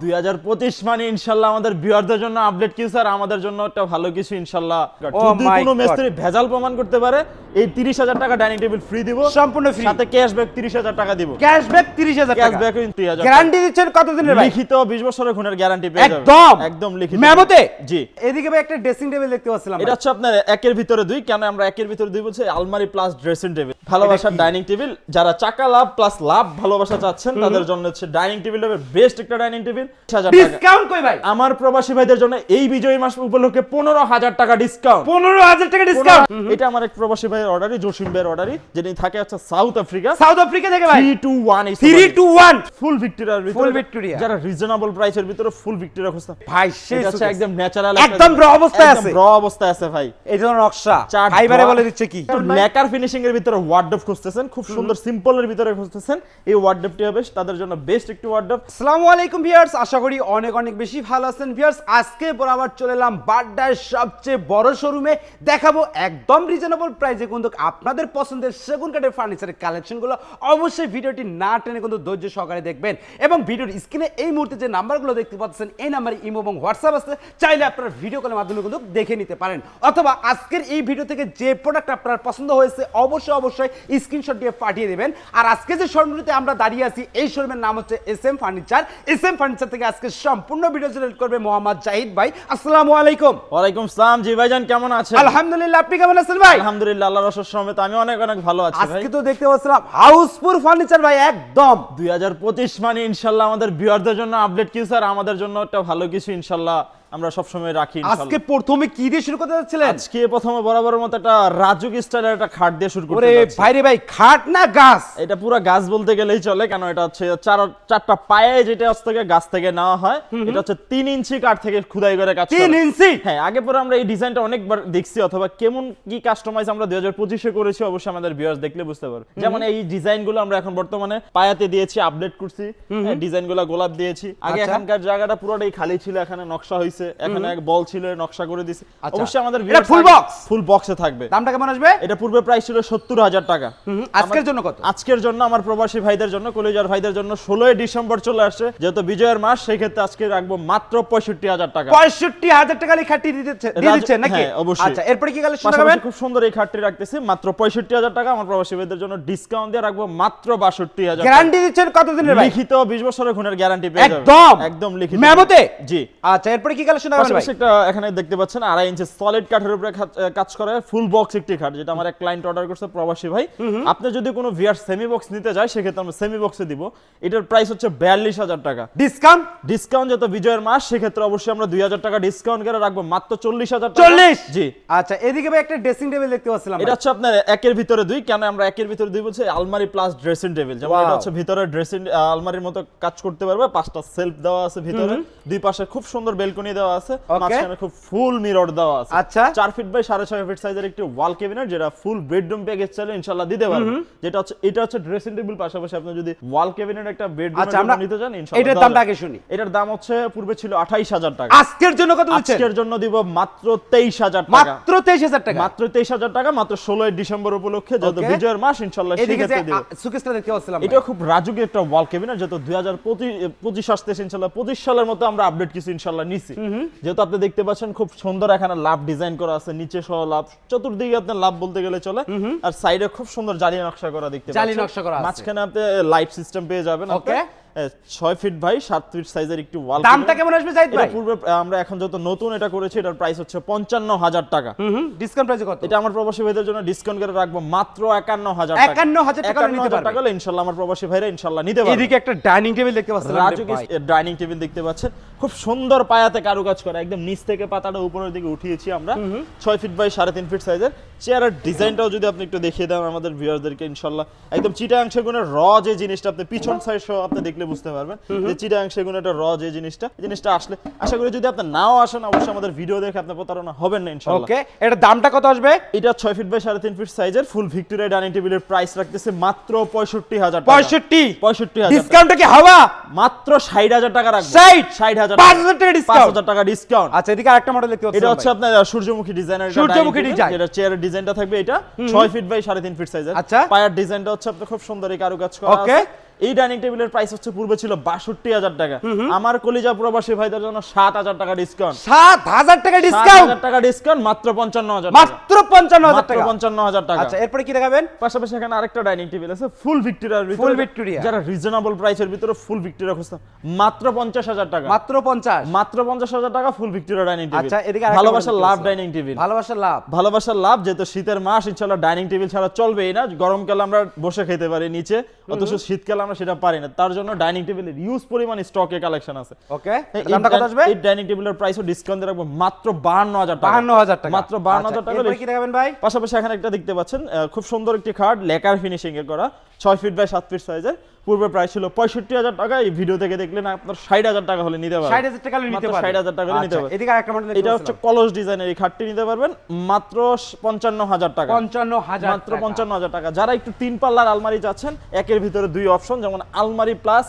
দুই হাজার পঁচিশ মানে ইনশাল্লাহ আমাদের বিয়ারদের জন্য আপডেট কি স্যার? আমাদের জন্য একটা ভালো কিছু ইনশাল্লাহ। Oh যদি কোনো. মিস্ত্রি ভেজাল প্রমাণ করতে পারে। এই তিরিশ হাজার টাকা ডাইনিং টেবিল ফ্রি দিব। সম্পূর্ণ free। সাথে ক্যাশব্যাক তিরিশ হাজার টাকা দিব। ক্যাশব্যাক 30000 টাকা। ক্যাশব্যাক তিরিশ হাজার গ্যারান্টি দিচ্ছেন কতদিনের লিখিত বিশ বছরের খুনের গ্যারান্টি পেয়ে একদম। একদম লিখিত। মেমোতে? জি। এদিকে ভাই একটা ড্রেসিং টেবিল দেখতে পাচ্ছিলাম এটা হচ্ছে আপনার একের ভিতরে দুই কেন আমরা একের ভিতরে দুই বলছি? আলমারি প্লাস ড্রেসিং টেবিল ভালোবাসার ডাইনিং টেবিল যারা চাকা লাভ প্লাস লাভ ভালোবাসা চাচ্ছেন তাদের জন্য হচ্ছে ডাইনিং টেবিল বেস্ট একটা ডাইনিং টেবিল হাজার ডিসকাউন্ট কই ভাই? আমার প্রবাসী ভাইদের জন্য এই বিজয়ী মাস উপলক্ষে পনেরো হাজার টাকা ডিসকাউন্ট 15000 টাকা ডিসকাউন্ট এটা আমার এক প্রবাসী ভাইয়ের অর্ডারই জসিম ভাইয়ের অর্ডারই যিনি থাকে হচ্ছে সাউথ আফ্রিকা সাউথ আফ্রিকা থেকে ভাই? Three two one 3 two 1 full ভিক্টোরিয়ার Full Victoria। যারা রিজনেবল প্রাইসের ভিতরে ফুল ভিক্টোরিয়া খুঁজতে। ভাই সেই হচ্ছে একদম ন্যাচারাল একদম raw অবস্থায় আছে। র অবস্থায় আছে ভাই। এই নকশা। ফাইবারে বলে দিচ্ছে কি? লেকার ফিনিশিং এর ভিতরে ওয়ার্ডরোব খুঁজতেছেন খুব সুন্দর সিম্পলের ভিতরে খুঁজতেছেন। এই ওয়ার্ডরোবটি হবে তাদের জন্য বেস্ট একটি ওয়ার্ডরোব আসসালামু আলাইকুম ভিউয়ার্স আশা করি অনেক অনেক বেশি ভালো আছেন ভিউয়ার্স আজকে পর আবার চলে এলাম বাড্ডার সবচেয়ে বড় শোরুমে দেখাবো একদম রিজনেবল প্রাইসে কিন্তু আপনাদের পছন্দের সেগুন কাঠের ফার্নিচারের কালেকশনগুলো অবশ্যই ভিডিওটি না টেনে কিন্তু ধৈর্য সহকারে দেখবেন। এবং ভিডিওর স্ক্রিনে এই মুহূর্তে যে নাম্বারগুলো দেখতে পাচ্ছেন, এই নাম্বারে ইমো এবং হোয়াটসঅ্যাপ আছে, চাইলে আপনারা ভিডিও কলের মাধ্যমে কিন্তু দেখে নিতে পারেন। অথবা আজকের এই ভিডিও থেকে যে প্রোডাক্ট আপনার পছন্দ হয়েছে, অবশ্যই অবশ্যই স্ক্রিনশট দিয়ে পাঠিয়ে দেবেন। আর আজকে যে শোরুমটিতে আমরা দাঁড়িয়ে আছি, এই শোরুমের নাম হচ্ছে S M furniture S M furniture থেকে আজকে সম্পূর্ণ ভিডিও জেনারেট করবে মোহাম্মদ জাহিদ ভাই। আসসালামু আলাইকুম। ওয়ালাইকুম সালাম জি ভাইজান কেমন আছেন? আলহামদুলিল্লাহ আপনি কেমন আছেন ভাই? আলহামদুলিল্লাহ আল্লাহর রসের সমেত আমি অনেক অনেক ভালো আছি ভাই। আজকে তো দেখতে পাচ্ছিলাম হাউসফুল ফার্নিচার ভাই একদম। দুই হাজার পঁচিশ মানে ইনশাআল্লাহ আমাদের বিয়ারদের জন্য আপডেট কি স্যার আমাদের জন্য একটা ভালো কিছু ইনশাল্লাহ। আমরা সবসময় রাখি আজকে প্রথমে কি দিয়ে শুরু করতে যাচ্ছিলেন? আজকে প্রথমে বরাবরের মতো একটা রাজুক স্টাইলের একটা খাট দিয়ে শুরু করতে যাচ্ছি। ভাইরে ভাই খাট না গাছ? এটা পুরো গাছ বলতে গেলেই চলে কেন এটা হচ্ছে চার চারটা পায়ে যেটা হচ্ছে থেকে গাছ থেকে নেওয়া হয় এটা হচ্ছে তিন ইঞ্চি কাঠ থেকে খুদাই করে কাজ তিন ইঞ্চি? হ্যাঁ আগে পরে আমরা এই ডিজাইনটা অনেকবার দেখছি অথবা কেমন কি কাস্টমাইজ আমরা দুই হাজার পঁচিশে করেছি অবশ্যই আমাদের ভিউয়ার্স দেখলে বুঝতে পারবে। যেমন এই ডিজাইনগুলো আমরা এখন বর্তমানে পায়াতে দিয়েছি আপডেট করছি ডিজাইনগুলো গোলাপ দিয়েছি। আগে আচ্ছা। এখানকার জায়গাটা পুরোটাই খালি ছিল এখানে নকশা হয়েছে। এখানে এক বল ছিল নকশা করে দিছি। আচ্ছা। অবশ্যই আমাদের এটা full box? ফুল বক্সে থাকবে। দামটা কেমন আসবে? এটা পূর্বে প্রাইস ছিল সত্তর হাজার টাকা। আজকের জন্য কত? আজকের জন্য আমার প্রবাসী ভাইদের জন্য কলেজার ভাইদের জন্য ষোলোই ডিসেম্বর চলে আসছে। যেহেতু বিজয়ের মাস সেই ক্ষেত্রে আজকে রাখব মাত্র পঁয়ষট্টি হাজার টাকা। পঁয়ষট্টি হাজার টাকা খাটি দিতে দিয়ে রাজু- নাকি? হ্যাঁ, অবশ্যই। আচ্ছা এরপরে কি কালেকশন দেখাবেন খুব সুন্দর এই খাটটি রাখতেছি। মাত্র পঁয়ষট্টি হাজার টাকা আমার প্রবাসী ভাইদের জন্য ডিসকাউন্ট দিয়ে রাখব মাত্র বাষট্টি হাজার গ্যারান্টি দিচ্ছেন কতদিনের ভাই? লিখিত বিশ বছরের খুনের গ্যারান্টি পেয়ে যাবেন। একদম। একদম লিখিত। মেমোতে জি। আচ্ছা এরপরে কি কালেকশন দেখাবেন ভাই। একটা এখানে দেখতে পাচ্ছেন আড়াই ইঞ্চি সলিড কাঠের উপরে কাজ করে ফুল বক্স একটি খাট যেটা আমার এক ক্লায়েন্ট অর্ডার করছে প্রবাসী ভাই। আপনি যদি কোনো ভিআর সেমি বক্স নিতে যায় সেক্ষেত্রে আমরা সেমি বক্সে দিব। এটার প্রাইস হচ্ছে বিয়াল্লিশ হাজার টাকা। ডিসকাউন্ট ডিসকাউন্ট যত বিজয়ের মাস সেক্ষেত্রে অবশ্যই আমরা দুই হাজার টাকা ডিসকাউন্ট করে রাখব মাত্র চল্লিশ হাজার চল্লিশ? জি। আচ্ছা এদিকে ভাই একটা ড্রেসিং টেবিল দেখতে পাচ্ছিলাম এটা হচ্ছে আপনার একের ভিতরে দুই কেন আমরা একের ভিতরে দুই বলছি? আলমারি প্লাস ড্রেসিং টেবিল যেমন এটা হচ্ছে ভিতরে ড্রেসিং আলমারির মতো কাজ করতে পারবে পাঁচটা সেলফ দেওয়া আছে ভিতরে। দুই পাশে খুব সুন্দর বেলকনি দেওয়া আছে মাঝখানে খুব ফুল মিরর দেওয়া আছে। আচ্ছা। ফিট বাই সাড়ে ছয় ফিট সাইজের একটি ওয়াল ক্যাবিনেট যেটা ফুল বেডরুম প্যাকেজ চাইলে দিতে পারবে যেটা হচ্ছে এটা হচ্ছে ড্রেসিং টেবিল পাশাপাশি আপনি যদি ওয়াল ক্যাবিনেট একটা বেডরুম আচ্ছা, নিতে চান এটার দামটা আগে শুনি। এটার দাম হচ্ছে পূর্বে ছিল আঠাইশ হাজার টাকা। আজকের জন্য কত দিচ্ছেন? আজকের জন্য দিব মাত্র তেইশ হাজার টাকা। মাত্র তেইশ হাজার টাকা। মাত্র তেইশ হাজার টাকা মাত্র ষোলোই ডিসেম্বর উপলক্ষে যত বিজয়ের মাস ইনশাল্লাহ সেক্ষেত্রে দিব। সুকেশটা দেখতে পাচ্ছিলাম এটা খুব রাজুকি একটা ওয়াল দুই হাজার পঁচিশ আসতেছে ইনশাল্লাহ পঁচিশ সালের মতো আমরা আপডেট কিছু ইনশাল্লাহ নিছি। যেহেতু আপনি দেখতে পাচ্ছেন খুব সুন্দর এখানে লাভ ডিজাইন করা আছে নিচে সহ লাভ চতুর্দিকে আপনার লাভ বলতে গেলে চলে। আর সাইডে খুব সুন্দর জালি নকশা করা দেখতে জালি পাচ্ছেন। নকশা করা মাঝখানে আপনি লাইফ সিস্টেম পেয়ে যাবেন আপনি। ছয় ফিট বাই সাত ফিট সাইজের একটি ওয়াল দামটা কেমন আসবে এটা ভাই? পূর্বে আমরা এখন যত নতুন এটা করেছি এটার প্রাইস হচ্ছে পঞ্চান্ন হাজার টাকা। ডিসকাউন্ট প্রাইসে কত? এটা আমার প্রবাসী ভাইদের জন্য ডিসকাউন্ট করে রাখব মাত্র একান্ন হাজার টাকা। 51,000 টাকা নিতে পারবে। টাকা ইনশাল্লাহ আমার প্রবাসী ভাইরা ইনশাল্লাহ নিতে পারবে। এদিকে একটা ডাইনিং টেবিল দেখতে রাজুক ডাইনিং টেবিল দেখতে পাচ্ছেন? খুব সুন্দর পায়াতে কারুকাজ করা। একদম নিচ থেকে পাতাটা উপরের দিকে উঠিয়েছি আমরা। ছয় ফিট বাই সাড়ে তিন ফিট সাইজের চেয়ারের ডিজাইনটাও যদি আপনি একটু দেখিয়ে দেন আমাদের ভিউয়ারদেরকে ইনশাল্লাহ। একদম চিটাং সেগুনের র যে জিনিসটা আপনি পিছন সাইড সহ আপনি দেখলে বুঝতে পারবেন যে চিটাং সেগুনের একটা র যে জিনিসটা এই জিনিসটা আসলে আশা করি যদি আপনি নাও আসেন অবশ্যই আমাদের ভিডিও দেখে আপনি প্রতারণা হবেন না ইনশাল্লাহ ওকে এটা দামটা কত আসবে? এটা ছয় ফিট বাই সাড়ে তিন ফিট সাইজের ফুল ভিক্টোরিয়া ডাইনিং টেবিলের প্রাইস রাখতেছে মাত্র পঁয়ষট্টি হাজার পঁয়ষট্টি? পঁয়ষট্টি হাজার ডিসকাউন্টটা কি হওয়া? মাত্র ষাট হাজার টাকা রাখব। 60? ষাট হাজার পাঁচ হাজার টাকা পাঁচ ডিসকাউন্ট হাজার টাকা ডিসকাউন্ট আচ্ছা এদিকে আরেকটা মডেল দেখতে এটা হচ্ছে আপনার সূর্যমুখী ডিজাইনের সূর্যমুখী design। এটা চেয়ারের ডিজাইনটা থাকবে এটা ছয় ফিট বাই সাড়ে তিন ফিট সাইজের আচ্ছা। পায়ার ডিজাইনটা হচ্ছে আপনার খুব সুন্দর এই কারুকাজ করা. আছে। এই ডাইনিং টেবিলের প্রাইস হচ্ছে পূর্বে ছিল বাষট্টি হাজার টাকা। আমার কলিজা প্রবাসী ভাইদের জন্য সাত হাজার টাকা ডিসকাউন্ট সাত হাজার টাকা ডিসকাউন্ট টাকা ডিসকাউন্ট মাত্র পঞ্চান্ন হাজার মাত্র পঞ্চান্ন হাজার টাকা? পঞ্চান্ন হাজার টাকা। আচ্ছা এরপরে কি দেখাবেন? পাশাপাশি এখানে আরেকটা ডাইনিং টেবিল আছে ফুল ভিক্টোরিয়ার ভিতরে। Full Victoria। যারা রিজনেবল প্রাইসের ভিতরে ফুল ভিক্টোরিয়া খুঁজতাম মাত্র পঞ্চাশ হাজার টাকা। মাত্র পঞ্চাশ? মাত্র পঞ্চাশ হাজার টাকা ফুল ভিক্টোরিয়া ডাইনিং টেবিল আচ্ছা, এদিকে ভালোবাসার লাভ ডাইনিং টেবিল ভালোবাসার লাভ। ভালোবাসার লাভ যেহেতু শীতের মাস ইনশাল্লাহ ডাইনিং টেবিল ছাড়া চলবেই না। গরমকালে আমরা বসে খেতে পারি নিচে। অথচ শীতকালে আমরা সেটা পারি না। তার জন্য ডাইনিং টেবিলের ইউজ পরিমাণ স্টকে কালেকশন আছে। ওকে দামটা কত আসবে? এই ডাইনিং টেবিলের প্রাইসও ডিসকাউন্ট রাখব মাত্র বাহান্ন হাজার টাকা। বাহান্ন হাজার টাকা। মাত্র বাহান্ন আচ্ছা, হাজার টাকা এরপরে কি দেখাবেন ভাই? পাশাপাশি এখানে একটা দেখতে পাচ্ছেন খুব সুন্দর একটি খাট লেকার ফিনিশিং এর করা। 6 ফিট বাই 7 ফিট সাইজের পূর্বে প্রাইস ছিল পঁয়ষট্টি হাজার টাকা এই ভিডিও থেকে দেখলেন আপনার ষাট হাজার টাকা হলে নিতে পারবেন। ষাট হাজার টাকা নিতে পারবেন। 60,000 টাকা নিতে আচ্ছা, পারবেন। এদিকে আরেকটা মডেল এটা হচ্ছে কলস ডিজাইনের এই খাটটি নিতে পারবেন। মাত্র পঞ্চান্ন হাজার টাকা। পঞ্চান্ন হাজার মাত্র পঞ্চান্ন হাজার টাকা। যারা একটু তিন পাল্লার আলমারি চাচ্ছেন একের ভিতরে দুই অপশন যেমন আলমারি প্লাস।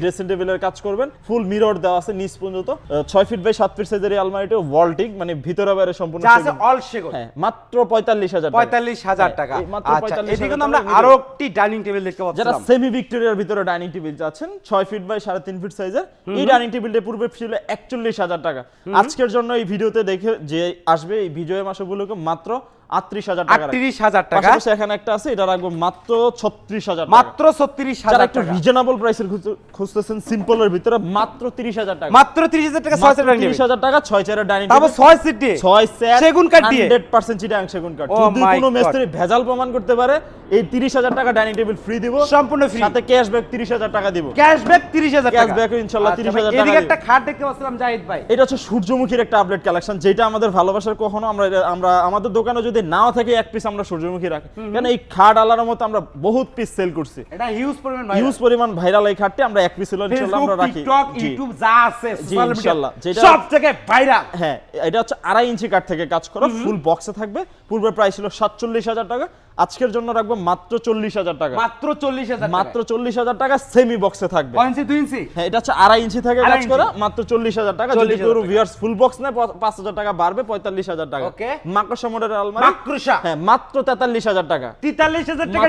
ড্রেসিং টেবিলের কাজ করবেন। ফুল মিরর দেওয়া আছে নিচ পর্যন্ত। ছয় ফিট বাই সাত ফিট সাইজের এই আলমারিটা ওয়ালটিক মানে ভিতরে বাইরে সম্পূর্ণ আছে অল সেগুন। হ্যাঁ মাত্র পঁয়তাল্লিশ হাজার পঁয়তাল্লিশ হাজার হ্যাঁ, টাকা। মাত্র আচ্ছা 45,000 এদিকে আমরা আরও একটি ডাইনিং টেবিল দেখতে যারা সেমি ভিক্টোরিয়ার ভিতরে ডাইনিং টেবিল চাচ্ছেন ছয় ফিট বাই সাড়ে তিন ফিট সাইজের এই ডাইনিং টেবিলটা পূর্বে ছিল একচল্লিশ হাজার টাকা। আজকের জন্য এই ভিডিওতে দেখে যে আসবে এই বিজয় মাসগুলোকে মাত্র আটত্রিশ হাজার টাকা আটত্রিশ হাজার টাকা। এখানে একটা আছে এটা রাখব মাত্র ছত্রিশ হাজার মাত্র ছত্রিশ হাজার একটু রিজনেবল প্রাইসের খুঁজতেছেন সিম্পলের ভিতরে মাত্র তিরিশ হাজার টাকা। মাত্র তিরিশ হাজার টাকা ছয় হাজার তিরিশ হাজার টাকা ছয় চেয়ারের ডাইনিং তারপর ছয় সিট দিয়ে ছয় সেট সেগুন কাঠ দিয়ে? হান্ড্রেড পার্সেন্ট চিটাং সেগুন কাঠ। Oh যদি কোনো মিস্ত্রি ভেজাল প্রমাণ করতে পারে এই তিরিশ হাজার টাকা ডাইনিং টেবিল ফ্রি দিব। সম্পূর্ণ ফ্রি সাথে ক্যাশব্যাক তিরিশ হাজার টাকা দিব। ক্যাশব্যাক তিরিশ হাজার ও ইনশাল্লাহ আচ্ছা 30,000 ভাই, টাকা এদিকে একটা খাট দেখতে পাচ্ছিলাম জাহিদ ভাই। এটা হচ্ছে সূর্যমুখীর একটা আপডেট কালেকশন যেটা আমাদের ভালোবাসার কখনো আমরা আমরা আমাদের দোকানে যদি নাও থাকে এক পিস আমরা সূর্যমুখী রাখি। কেন এই খাট আলার মতো আমরা বহুত পিস সেল করছি। এটা হিউজ পরিমাণ হিউজ পরিমাণ ভাইরাল এই খাটটি আমরা এক পিস হলো ইনশাআল্লাহ আমরা রাখি। টিকটক ইউটিউব যা আছে সোশ্যাল মিডিয়া যেটা- সব থেকে ভাইরাল হ্যাঁ এটা হচ্ছে আড়াই ইঞ্চি কাঠ থেকে কাজ করা ফুল বক্সে থাকবে। পূর্বে প্রাইস ছিল সাতচল্লিশ হাজার টাকা। আজকের জন্য রাখব মাত্র চল্লিশ হাজার টাকা। মাত্র চল্লিশ হাজার মাত্র চল্লিশ হাজার টাকা সেমি বক্সে থাকবে। ইঞ্চি দুই ইঞ্চি হ্যাঁ এটা হচ্ছে আড়াই ইঞ্চি থেকে কাজ করা মাত্র চল্লিশ হাজার টাকা। যদি 40,000 ভিউয়ার্স ফুল বক্স নেয় পাঁচ হাজার টাকা বাড়বে পঁয়তাল্লিশ হাজার টাকা। Okay. মাকড়সা মডেলের আলমারি। মাকড়সা। হ্যাঁ মাত্র তেতাল্লিশ হাজার টাকা। তেতাল্লিশ হাজার টাকা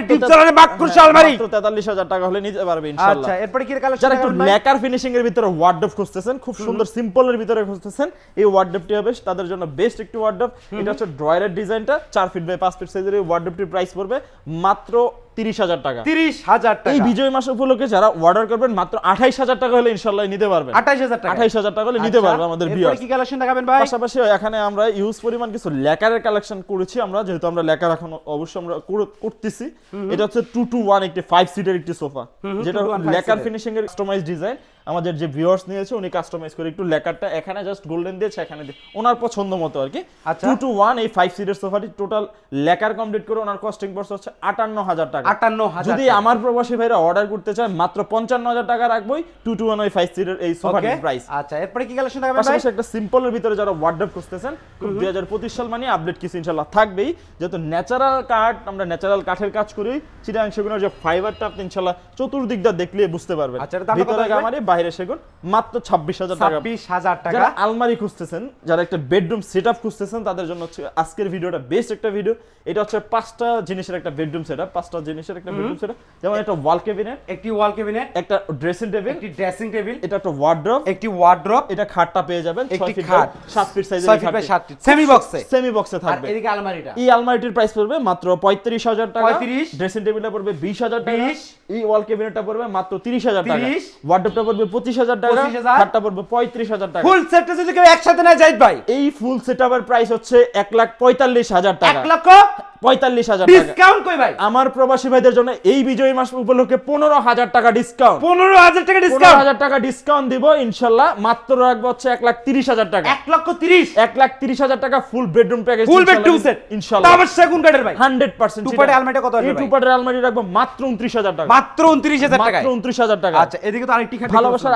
মাকড়সা হ্যাঁ, আলমারি। মাত্র তেতাল্লিশ হাজার টাকা হলে নিতে পারবে ইনশাল্লাহ আচ্ছা এরপরে কি কালেকশন যারা একটু লেকার ফিনিশিং এর ভিতরে ওয়ার্ডরোব খুঁজতেছেন খুব সুন্দর সিম্পলের ভিতরে খুঁজতেছেন এই ওয়ার্ডরোবটি হবে তাদের জন্য বেস্ট একটি ওয়ার্ডরোব এটা হচ্ছে ড্রয়ারের ডিজাইনটা চার ফিট বাই পাঁচ ফিট সাইজের এই ওয়ার্ডরোবটির প্রাইস পড়বে মাত্র তিরিশ হাজার টাকা। তিরিশ হাজার এই টাকা। বিজয় মাস উপলক্ষে যারা অর্ডার করবেন মাত্র আঠাইশ হাজার টাকা হলে ইনশাল্লাহ নিতে পারবেন। আঠাইশ হাজার টাকা। আঠাইশ হাজার টাকা হলে নিতে আচ্ছা, পারবে আমাদের ভিউয়ার্স কি কালেকশন দেখাবেন ভাই? পাশাপাশি এখানে আমরা ইউজ পরিমাণ কিছু লেকারের কালেকশন করেছি আমরা যেহেতু আমরা লেকার এখন অবশ্যই আমরা করতেছি। এটা হচ্ছে টু টু ওয়ান একটি ফাইভ সিটের একটি সোফা যেটা 2 to 1 five লেকার ফিনিশিং এর কাস্টমাইজ ডিজাইন আমাদের যে ভিউয়ার্স নিয়েছে উনি কাস্টমাইজ করে একটু লেকারটা এখানে জাস্ট গোল্ডেন দিয়েছে এখানে দিয়ে। ওনার পছন্দ মতো আর কি। টু টু ওয়ান এই ফাইভ সিটের সোফাটি টোটাল লেকার কমপ্লিট করে ওনার কস্টিং পড়ছে হচ্ছে আটান্ন হাজার টাকা। আটান্ন যদি আমার প্রবাসী ভাইরা অর্ডার করতে চায় মাত্র পঞ্চান্ন হাজার টাকা রাখবোই টু টু ওয়ান ওই ফাইভ সিটের এই সোফাটির প্রাইস আচ্ছা এরপরে কি কালেকশন ভাই? পাশাপাশি একটা সিম্পলের ভিতরে যারা ওয়ার্ডরোব খুঁজতেছেন দুই হাজার পঁচিশ সাল মানে আপডেট কিছু ইনশাল্লাহ থাকবেই। যেহেতু ন্যাচারাল কাঠ আমরা ন্যাচারাল কাঠের কাজ করি চিটাং সেগুনের যে ফাইবারটা আপনি ইনশাল্লাহ চতুর্দিকটা দেখলে বুঝতে পারবেন। আচ্ছা, ভিতরে? গামারি বাইরে সেগুন মাত্র ছাব্বিশ হাজার টাকা। ছাব্বিশ হাজার টাকা। আলমারি খুঁজতেছেন যারা একটা বেডরুম সেট আপ খুঁজতেছেন তাদের জন্য হচ্ছে আজকের ভিডিওটা বেস্ট একটা ভিডিও এটা হচ্ছে পাঁচটা জিনিসের একটা বেডরুম সেট আপ পাঁচটা জিনিসের একটা বেডরুম সেট আপ যেমন একটা ওয়াল কেবিনেট একটি ওয়াল কেবিনেট একটা ড্রেসিং টেবিল একটি ড্রেসিং টেবিল এটা একটা ওয়ার্ড্রপ একটি ওয়ার্ড্রপ এটা খাটটা পেয়ে যাবেন একটি খাট। 7 ফিট সাইজের ছয় ফিট বাই সাত ফিট। Box এ? সেমি বক্সে আর থাকবে। এদিকে আলমারিটা। এই আলমারিটির প্রাইস পড়বে মাত্র 35000 টাকা। 35 ড্রেসিং টেবিলটা পড়বে 20000 টাকা। 20 এই ওয়াল ক্যাবিনেটটা পড়বে মাত্র 30000 টাকা। 30 ওয়ার্ডরোবটা পড়বে 25000 টাকা 25,000 খাটটা পড়বে 35000 টাকা। ফুল সেটটা যদি কেউ একসাথে নেয় জাহিদ ভাই। এই ফুল সেটআপের প্রাইস হচ্ছে 1 লাখ 45000 এক টাকা। লক্ষ 45000 টাকা। ডিসকাউন্ট কই ভাই? আমার প্রবাসী ভাইদের জন্য এই বিজয় মাস উপলক্ষে 15000 টাকা ডিসকাউন্ট পনেরো হাজার টাকা ডিসকাউন্ট হাজার টাকা ডিসকাউন্ট দিব ইনশাল্লাহ। মাত্র রাখব হচ্ছে এক লাখ তিরিশ হাজার টাকা। এক লক্ষ তিরিশ? এক লাখ তিরিশ হাজার টাকা full bedroom package full bedroom set ইনশাল্লাহ। আবার সেগুন কাঠের ভাই। হান্ড্রেড পার্সেন্ট part আলমারিটা কত আসবে এই ভাই? টু পার্টের আলমারি রাখব মাত্র উনত্রিশ হাজার টাকা। মাত্র উনত্রিশ হাজার টাকায়? মাত্র উনত্রিশ হাজার টাকা। আচ্ছা এদিকে তো আরেকটি খাট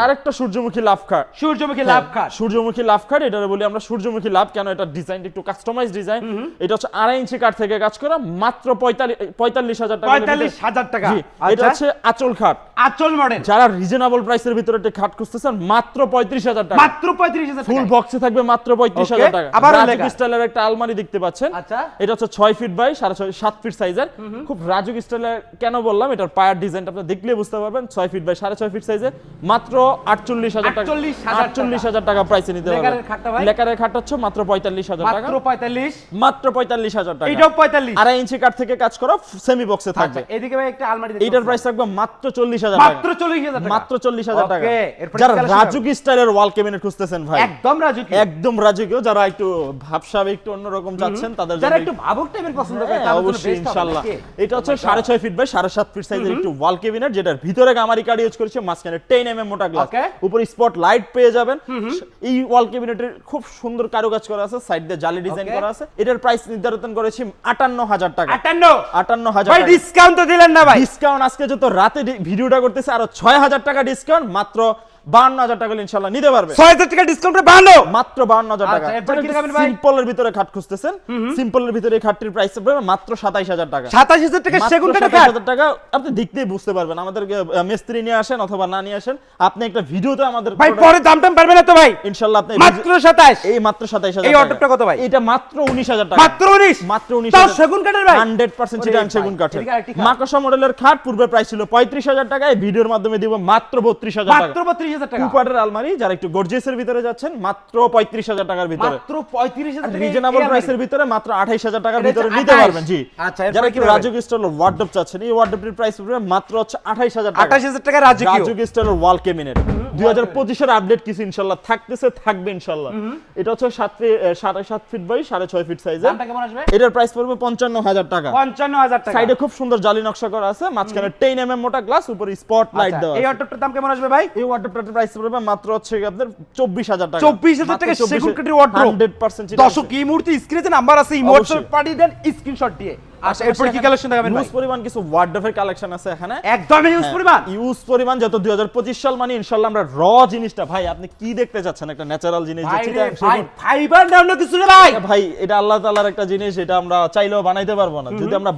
আরেকটা সূর্যমুখী লাভ খাট সূর্যমুখী লাভ খাট সূর্যমুখী লাভ এটা বলি আমরা সূর্যমুখী লাভ কেন এটা ডিজাইন একটু কাস্টমাইজ ডিজাইন এটা হচ্ছে আড়াই ইঞ্চি কাঠ থেকে কাজ করা মাত্র পঁয়তাল্লিশ পঁয়তাল্লিশ হাজার টাকা পঁয়তাল্লিশ হাজার টাকা। এটা আচ্ছা। হচ্ছে আঁচল খাট। আচল মডেল যারা রিজনেবল প্রাইসের ভিতরে একটা খাট খুঁজতেছেন মাত্র পঁয়ত্রিশ হাজার টাকা। মাত্র পঁয়ত্রিশ হাজার ফুল বক্সে থাকবে মাত্র পঁয়ত্রিশ হাজার টাকা। আবার রাজুক স্টাইলের একটা আলমারি দেখতে পাচ্ছেন। আচ্ছা। এটা হচ্ছে ছয় ফিট বাই সাড়ে ছয় সাত ফিট সাইজের খুব রাজুক স্টাইলের কেন বললাম এটার পায়ার ডিজাইনটা আপনি দেখলে বুঝতে পারবেন ছয় ফিট বাই সাড়ে ছয় ফিট সাইজের মাত্র আটচল্লিশ হাজার টাকা। আটচল্লিশ হাজার টাকা। প্রাইসে নিতে লেকারের পারবেন লেকারের খাট হচ্ছে মাত্র পঁয়তাল্লিশ হাজার টাকা। মাত্র পঁয়তাল্লিশ। মাত্র পঁয়তাল্লিশ হাজার টাকা। এটাও পঁয়তাল্লিশ। আড়াই ইঞ্চি কাঠ থেকে কাজ করা সেমি বক্সে থাকবে। আচ্ছা এদিকে ভাই একটা আলমারি প্রাইস থাকবে মাত্র চল্লিশ হাজার মাত্র চল্লিশ হাজার মাত্র চল্লিশ হাজার টাকা। যারা রাজুক স্টাইলের ওয়াল ক্যাবিনেট খুঁজতেছেন ভাই। একদম রাজু একদম রাজকীয়। যারা একটু ভাবসাব একটু অন্যরকম চাচ্ছেন তাদের যারা একটু ভাবুক টাইপের পছন্দ করে হ্যাঁ, অবশ্যই ইনশাআল্লাহ এটা হচ্ছে Oh my সাড়ে God. ছয় ফিট বাই সাড়ে সাত ফিট সাইজের একটু ওয়াল কেবিনেট যেটার ভিতরে গামারি কার্ড ইউজ করেছে মাঝখানে টেন এম এম মোটা গ্লাস উপরে স্পট লাইট পেয়ে যাবেন। এই ওয়াল ক্যাবিনেটের খুব সুন্দর কারুকাজ করা আছে সাইড দিয়ে জালি ডিজাইন করা আছে। এটার প্রাইস নির্ধারণ করেছি আটান্ন হাজার টাকা। আটান্ন? আটান্ন হাজার ভাই ডিসকাউন্ট তো দিলেন না ভাই। ডিসকাউন্ট আজকে যত রাতে ভিডিওটা করতেছে আরও ছয় হাজার টাকা ডিসকাউন্ট মাত্র বান্ন হাজার টাকা ইনশাল্লাহ নিতে পারবে। ছয় হাজার টাকা ডিসকাউন্ট বানো মাত্র বান্ন হাজার টাকা। আচ্ছা, এরপর কি দেখাবেন ভাই? সিম্পলের ভিতরে খাট খুঁজতেছেন। সিম্পলের ভিতরে খাটটির প্রাইস মাত্র সাতাইশ হাজার টাকা। সাতাশ হাজার টাকা সেগুন কাঠের 27,000 খাট টাকা আপনি দেখতেই বুঝতে পারবেন। আমাদেরকে মিস্ত্রি নিয়ে আসেন অথবা না নিয়ে আসেন আপনি একটা ভিডিওতে আমাদের ভাই পরে দাম টাম পারবে না তো ভাই? ইনশাল্লাহ আপনি মাত্র সাতাশ এই মাত্র সাতাইশ হাজার এই অটোটা কত ভাই? এটা মাত্র উনিশ হাজার টাকা। মাত্র উনিশ? মাত্র উনিশ তাও সেগুন কাঠের ভাই? হান্ড্রেড পার্সেন্ট চিটান সেগুন কাঠের। এদিকে মাকসা মডেলের খাট পূর্বে প্রাইস ছিল পঁয়ত্রিশ হাজার টাকা এই ভিডিওর মাধ্যমে দিব মাত্র বত্রিশ হাজার টাকা। মাত্র বত্রিশ হাজার টাকা। কুপাটের আলমারি যারা একটু গর্জিয়াসের ভিতরে যাচ্ছেন মাত্র পঁয়ত্রিশ হাজার টাকার ভিতরে। মাত্র পঁয়ত্রিশ হাজার টাকা রিজনেবল প্রাইসের ভিতরে মাত্র আঠাইশ হাজার টাকার এটা ভিতরে হচ্ছে নিতে পারবেন জি। আচ্ছা, যারা কি রাজুক স্টাইলের ওয়ার্ডরোব চাচ্ছেন এই ওয়ার্ডরোবটির প্রাইস মাত্র হচ্ছে আঠাইশ হাজার টাকা। আঠাশ হাজার টাকা রাজু রাজুক স্টাইলের ওয়াল ক্যাবিনেট দুই হাজার আপডেট কিছু ইনশাল্লাহ থাকতেছে থাকবে ইনশাল্লাহ। এটা হচ্ছে সাত ফিট বাই সাড়ে ছয় ফিট সাইজের দামটা কেমন আসবে? এটার প্রাইস পড়বে টাকা। সাইডে খুব সুন্দর জালি নকশা করা আছে মাঝখানে টেন এম এম মোটা গ্লাস উপরে স্পট লাইট আচ্ছা, দেওয়া এই আছে। অটোটার দাম কেমন আসবে ভাই? এই ওয়াটারটার প্রাইস পড়বে মাত্র হচ্ছে আপনার চব্বিশ হাজার টাকা। 24,000 টাকা সেগুন কাঠের ওয়ার্ড হান্ড্রেড পার্সেন্ট দর্শক এই মুহূর্তে স্ক্রিনে নাম্বার আছে এই মুহূর্তে পাঠিয়ে দেন স্ক্রিনশট দিয়ে। আচ্ছা এরপর কি কালেকশন দেখাবেন ইউজ পরিমাণ কিছু ওয়ার্ডরোবের কালেকশন আছে এখানে। একদম ইউজ পরিমাণ। ইউজ পরিমাণ যত 2025 সাল মানে ইনশাআল্লাহ আমরা র জিনিসটা। ভাই আপনি কি দেখতে চাচ্ছেন? একটা ন্যাচারাল জিনিস ভাই। ফাইবার না অন্য কিছু রে ভাই। ভাই এটা আল্লাহ তাআলার একটা জিনিস এটা আমরা চাইলেও বানাইতে পারব না। যদি আমরা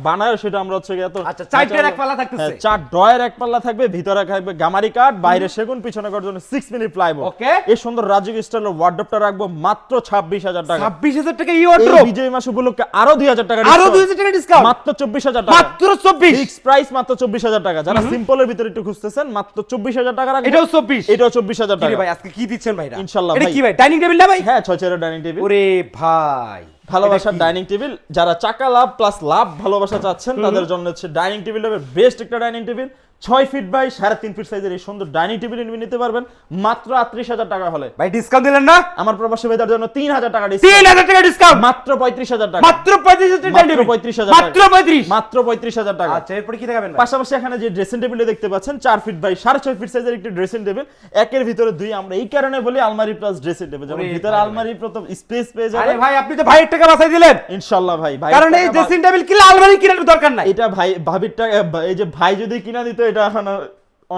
সেটা আমরা হচ্ছে এত আচ্ছা, চারটের এক পাল্লা থাকতেছে। হ্যাঁ, চার ডয়ের এক পাল্লা থাকবে ভিতরে থাকবে গামারি কাঠ বাইরে সেগুন পিছনে করার জন্য 6 মিনিট প্লাইবোর্ড Okay. এই সুন্দর রাজুক স্টাইলের ওয়ার্ডরোবটা রাখব মাত্র 26000 টাকা। ছাব্বিশ হাজার টাকা ই এই অটো বিজয় মাস উপলক্ষে আরও 2000 টাকা আরও discount। দুই হাজার টাকা ডিসকাউন্ট মাত্র 24000 টাকা। মাত্র চব্বিশ? ফিক্স প্রাইস মাত্র 24000 টাকা। যারা সিম্পলের ভিতরে একটু খুঁজতেছেন মাত্র 24000 টাকা রাখবেন। এটাও চব্বিশ। এটাও 24000 টাকা। ভাই আজকে কি দিচ্ছেন ভাই ইনশাল্লাহ এটা ভাই। কি ভাই ডাইনিং টেবিল না ভাই? হ্যাঁ ছয় চেয়ারের ডাইনিং টেবিল ওরে ভাই। ভালোবাসার ডাইনিং টেবিল যারা চাকা লাভ প্লাস লাভ ভালোবাসা চাচ্ছেন তাদের জন্য হচ্ছে ডাইনিং টেবিল বেস্ট একটা ডাইনিং টেবিল ছয় ফিট বাই সাড়ে তিন ফিট সাইজের এই সুন্দর ডাইনিং টেবিল নিতে পারবেন। মাত্র আটত্রিশ হাজার টাকা হলে। ভাই ডিসকাউন্ট দিলেন না? আমার প্রবাসী ভাইদের জন্য তিন হাজার টাকা তিন হাজার টাকা ডিসকাউন্ট মাত্র পঁয়ত্রিশ হাজার টাকা। মাত্র পঁয়ত্রিশ হাজার table। 35,000 মাত্র পঁয়ত্রিশ? মাত্র পঁয়ত্রিশ হাজার টাকা। আচ্ছা এরপর কি দেখাবেন পাশাপাশি এখানে যে ড্রেসিং টেবিলে দেখতে পাচ্ছেন চার ফিট বাই সাড়ে ছয় ফিট সাইজের একটি ড্রেসিং টেবিল একের ভিতরে দুই আমরা এই কারণে বলি আলমারি প্লাস ড্রেসিং টেবিল যেমন ভিতরে আলমারি প্রথম স্পেস পেয়ে আরে যাবে ভাই আপনি তো ভাইয়ের টাকা বাঁচাই দিলেন। ইনশাল্লাহ ভাই ভাই কারণ এই ড্রেসিং টেবিল কিনলে আলমারি কিনার দরকার নাই? এটা ভাই ভাবির টাকা এই যে ভাই যদি কিনা দিত এটা এখন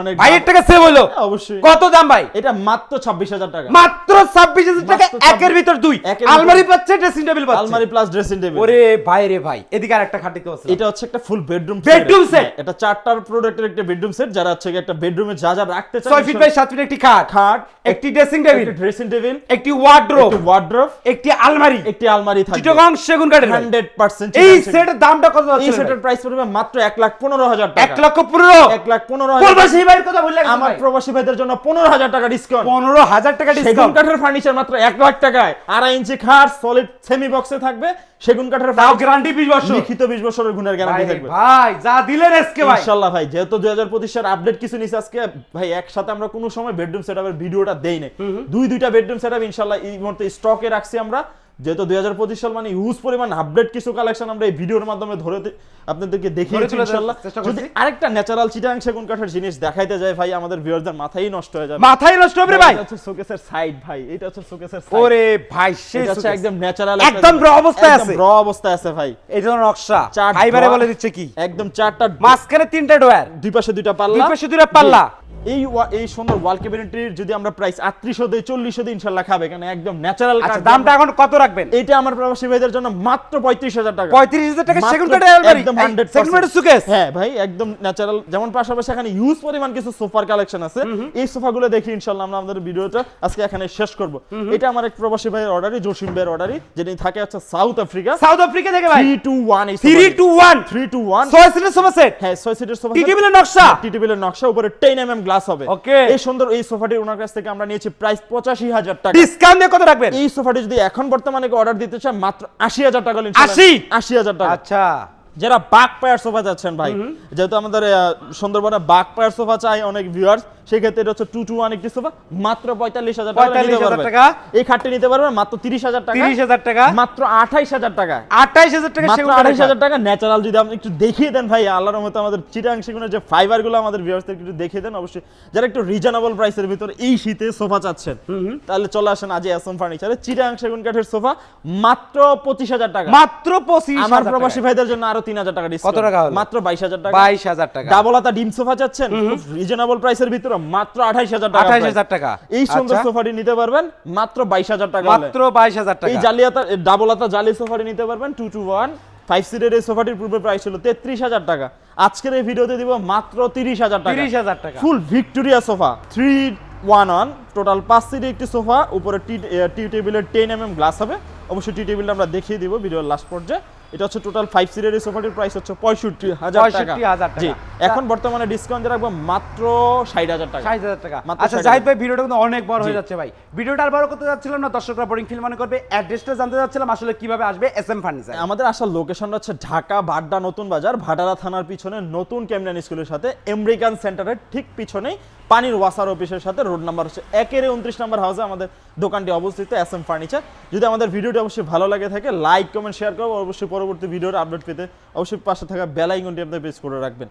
অনেক ভাইয়ের টাকা সেভ হলো। হ্যাঁ, অবশ্যই। কত দাম ভাই? এটা মাত্র ছাব্বিশ হাজার টাকা। মাত্র ছাব্বিশ হাজার টাকা একের ভিতর দুই। আলমারি পাচ্ছে ড্রেসিং টেবিল পাচ্ছে। আলমারি প্লাস ড্রেসিং টেবিল ওরে ভাই রে ভাই এদিকে আর খাট দেখতে পাচ্ছি এটা হচ্ছে একটা ফুল বেডরুম Bedroom set? এটা চারটার প্রোডাক্টের একটা বেডরুম সেট যারা হচ্ছে একটা বেডরুমে যা যা রাখতে চান ছয় ফিট বাই সাত ফিট একটি খাট খাট একটি ড্রেসিং টেবিল ড্রেসিং টেবিল একটি ওয়ার্ড্রোব একটি আলমারি। একটি আলমারি থাকবে। চিটগাং সেগুন কাঠের 100% এই সেটের দামটা কত এই সেটের প্রাইস পড়বে মাত্র এক লাখ পনেরো হাজার এক টাকা লক্ষ পনেরো। এক লাখ পনেরো হাজার বলবা সেই ভাইয়ের কথা আমার প্রবাসী ভাইদের জন্য পনেরো হাজার টাকা ডিসকাউন্ট পনেরো হাজার টাকা সেগুন ডিসকাউন্ট কাঠের ফার্নিচার মাত্র লাখ টাকায়। আড়াই ইঞ্চি খাট সলিড সেমি বক্সে থাকবে। সেগুন কাঠের তাও গ্যারান্টি বিশ বছর। লিখিত বিশ বছরের গুণের গ্যারান্টি থাকবে। ভাই যা দিলেন আজকে ভাই। ভাই যেহেতু দুই হাজার পঁচিশ আপডেট কিছু নিচ্ছে আজকে ভাই একসাথে আমরা কোনো সময় বেডরুম সেটআপের ভিডিওটা দেই নাই। দুই দুইটা বেডরুম সেটআপ ইনশাল্লাহ এই মুহূর্তে স্টকে রাখছি আমরা। যেহেতু দুই হাজার পঁচিশ সাল মানে ইউজ পরিমাণ আপডেট কিছু কালেকশন আমরা এই ভিডিওর মাধ্যমে ধরে আপনাদেরকে দেখিয়েছি ইনশাল্লাহ। যদি আরেকটা ন্যাচারাল চিটাং সেগুন কাঠের জিনিস দেখাইতে যায় ভাই আমাদের ভিউয়ারদের মাথাই নষ্ট হয়ে যাবে। মাথায় নষ্ট হবে ভাই! এটা হচ্ছে শোকেসের সাইড ভাই এটা হচ্ছে শোকেসের ওরে ভাই সে হচ্ছে একদম ন্যাচারাল একদম raw অবস্থায় আছে। র অবস্থায় আছে ভাই। এটা হলো নকশা। ফাইবারে বলে দিচ্ছে কি? একদম চারটা মাঝখানে তিনটা ডোয়ার। দুই পাশে দুইটা পাল্লা। দুই পাশে দুইটা পাল্লা। এই এই সুন্দর ওয়াল ক্যাবিনেটটির যদি আমরা প্রাইস আটত্রিশশো দিই চল্লিশশো দিই ইনশাল্লাহ খাবে কারণ একদম ন্যাচারাল আচ্ছা দামটা এখন কত রাখবেন। এটা আমার প্রবাসী ভাইদের জন্য মাত্র পঁয়ত্রিশ হাজার টাকা। পঁয়ত্রিশ হাজার টাকা সেগুন কাঠের আলমারি একদম 100% সেগুন সুকেস হ্যাঁ ভাই একদম ন্যাচারাল যেমন পাশাপাশি এখানে ইউজ পরিমাণ কিছু সোফার কালেকশন আছে। এই সোফাগুলো দেখি ইনশাল্লাহ আমরা আমাদের ভিডিওটা আজকে এখানে শেষ করব। এটা আমার এক প্রবাসী ভাইয়ের অর্ডারই জসিম ভাইয়ের অর্ডারই যেটি থাকে হচ্ছে সাউথ আফ্রিকা সাউথ আফ্রিকা থেকে ভাই? Three two one three two one three two one ছয় সিটের সোফা সেট হ্যাঁ ছয় সিটের সোফা টি টেবিলের নকশা? টেবিলের নকশা উপরে টেন এম এম গ্লাস হবে। ওকে এই সুন্দর এই সোফাটি ওনার কাছ থেকে আমরা নিয়েছি প্রাইস পঁচাশি হাজার টাকা। ডিসকাউন্ট দিয়ে কত রাখবেন? এই সোফাটি যদি এখন বর্তমানে অর্ডার দিতে চান মাত্র আশি হাজার টাকা আশি? আশি হাজার টাকা। আচ্ছা। যারা বাঘ পায়ার সোফা যাচ্ছেন ভাই যেহেতু আমাদের সুন্দরবনে বাঘ পায়ার সোফা চাই অনেক ভিউয়ার্স সেক্ষেত্রে এটা হচ্ছে টু টু ওয়ান একটি সোফা মাত্র পঁয়তাল্লিশ হাজার টাকা 45,000 টাকা। এই খাটটি নিতে পারবেন মাত্র তিরিশ হাজার টাকা তিরিশ হাজার টাকা। মাত্র আঠাইশ হাজার টাকা। আঠাইশ হাজার টাকা আঠাইশ হাজার টাকা ন্যাচারাল যদি আপনি একটু দেখিয়ে দেন ভাই আল্লাহর মতো আমাদের চিটাং যে ফাইবারগুলো আমাদের একটু দেখিয়ে দেন অবশ্যই যারা একটু রিজনেবল প্রাইসের ভিতরে এই শীতে সোফা চাচ্ছেন তাহলে চলে আসেন আজ ফার্নিচারে চিটাং সেগুন কাঠের সোফা মাত্র পঁচিশ হাজার টাকা। মাত্র পঁচিশ আমার প্রবাসী ভাইদের জন্য আরও তিন হাজার টাকা ডিসকাউন্ট টাকা? মাত্র বাইশ হাজার টাকা। বাইশ হাজার টাকা। ডাবল হাতা ডিম সোফা চাচ্ছেন রিজনেবল প্রাইসের ভিতরে। মাত্র আঠাইশ হাজার টাকা আঠাইশ হাজার টাকা। এই সুন্দর আচ্ছা। সোফাটি নিতে পারবেন মাত্র বাইশ হাজার টাকা মাত্র বাইশ হাজার টাকা। এই জালিয়াতা ডাবল জালি সোফাটি নিতে পারবেন টু টু ওয়ান ফাইভ সিটের এই সোফাটির পূর্বে প্রাইস ছিল তেত্রিশ হাজার টাকা। আজকের এই ভিডিওতে দিব মাত্র তিরিশ হাজার টাকা। তিরিশ হাজার টাকা। Full Victoria sofa three one one total পাঁচ সিটের একটি সোফা উপরে টি টি টেবিলের টেন এম এম গ্লাস হবে। অবশ্যই টি টেবিলটা আমরা দেখিয়ে দিব ভিডিওর লাস্ট পর্যায়ে। এটা হচ্ছে টোটাল ফাইভ সিটের এই সোফাটির প্রাইস হচ্ছে পঁয়ষট্টি হাজার টাকা। 65,000 টাকা। জি। এখন বর্তমানে ডিসকাউন্ট রাখব মাত্র ষাট হাজার টাকা। ষাট হাজার টাকা। আচ্ছা জাহিদ ভাই ভিডিওটা কিন্তু অনেক বড় হয়ে যাচ্ছে ভাই। ভিডিওটা আর বড় করতে যাচ্ছিলাম না দর্শকরা বোরিং ফিল মনে করবে। অ্যাড্রেসটা জানতে যাচ্ছিলাম আসলে কীভাবে আসবে? এস এম ফার্নিচার আমাদের আসার লোকেশনটা হচ্ছে ঢাকা বাড্ডা নতুন বাজার ভাটারা থানার পিছনে নতুন ক্যামরান স্কুলের সাথে আমেরিকান সেন্টারের ঠিক পিছনেই পানির ওয়াসার অফিসের সাথে রোড নাম্বার হচ্ছে একের উনত্রিশ নাম্বার হাউসে আমাদের দোকানটি অবস্থিত এস এম ফার্নিচার যদি আমাদের ভিডিওটি অবশ্যই ভালো লাগে থাকে লাইক কমেন্ট শেয়ার করব অবশ্যই পরবর্তী ভিডিওর আপডেট পেতে অবশ্যই পাশে থাকা বেল আইকনটি আপনার প্রেস করে রাখবেন।